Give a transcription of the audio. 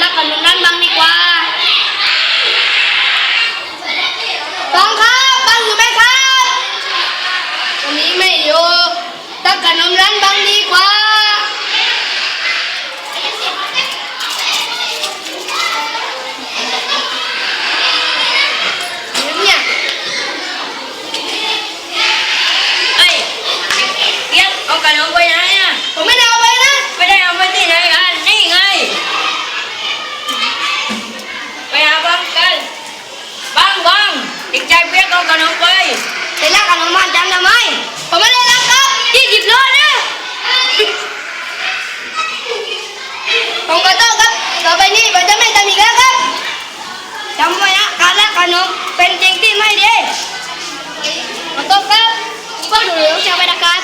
นักกับนุ่นนั่นบังดีกว่าบังครับบังอยู่ไหมครับ วันนี้ไม่อยู่รักกับนุ่นนั่นบังดีกว่า บังอีกใจเปียกเอาขนมไปแต่ละขนมมันจำทำไมผมไม่ได้รักครับยี่สิบโลนะผมขอโทษครับต่อไปนี้ผมจะไม่ทำอีกแล้วครับจำไว้นะการรักขนมเป็นสิ่งที่ไม่ดีขอโทษครับพวกหนูต้องจะไปนะครับ